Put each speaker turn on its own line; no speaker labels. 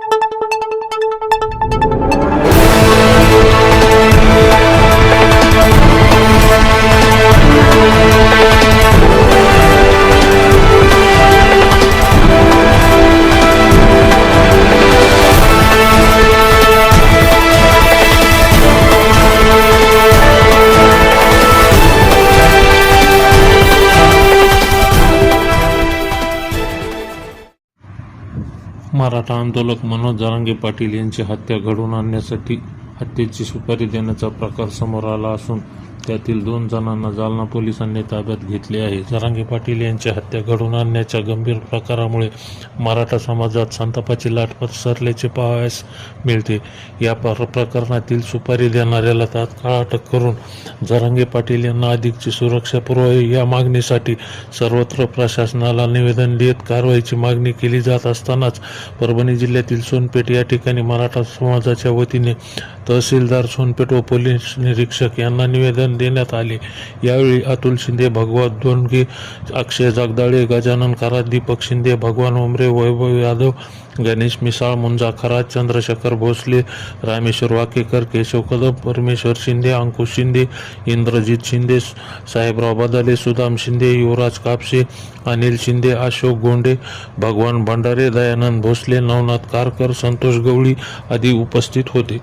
you Maratha आंदोलक मनोज जरांगे पाटील यांची हत्या घडवून आणण्यासाठी हत्येची सुपारी देण्याचा प्रकार समोर आला असून त्यातील दोन जणांना जालना पोलिसांनी ताब्यात घेतले आहे. जरांगे पाटील यांची हत्या घडवून आणण्याच्या गंभीर प्रकारामुळे मराठा समाजात संतापाची लाट पसरल्याचे पाहावयास मिळते. या प्रकरणातील सुपारी देणाऱ्याला तात्काळ अटक करून जरांगे पाटील यांना अधिकची सुरक्षा पुरवावी या मागणीसाठी सर्वत्र प्रशासनाला निवेदन देत कारवाईची मागणी केली जात असतानाच परभणी जिल्ह्यातील सोनपेठ या ठिकाणी मराठा समाजाच्या वतीने तहसीलदार सोनपेठ व पोलीस निरीक्षक यांना निवेदन देण्यात आले. यावेळी अतुल शिंदे भगवत दोनगे अक्षय जगदाळे गजानन खरात दीपक शिंदे भगवान उमरे वैभव यादव गणेश मिसाळ मुंजा खरात चंद्रशेखर भोसले रामेश्वर वाकेकर केशव कदम परमेश्वर शिंदे अंकुश शिंदे इंद्रजित शिंदे साहेबराव बदाले सुदाम शिंदे युवराज कापसे अनिल शिंदे अशोक गोंडे भगवान भंडारे दयानंद भोसले नवनाथ कारकर संतोष गवळी आदी उपस्थित होते.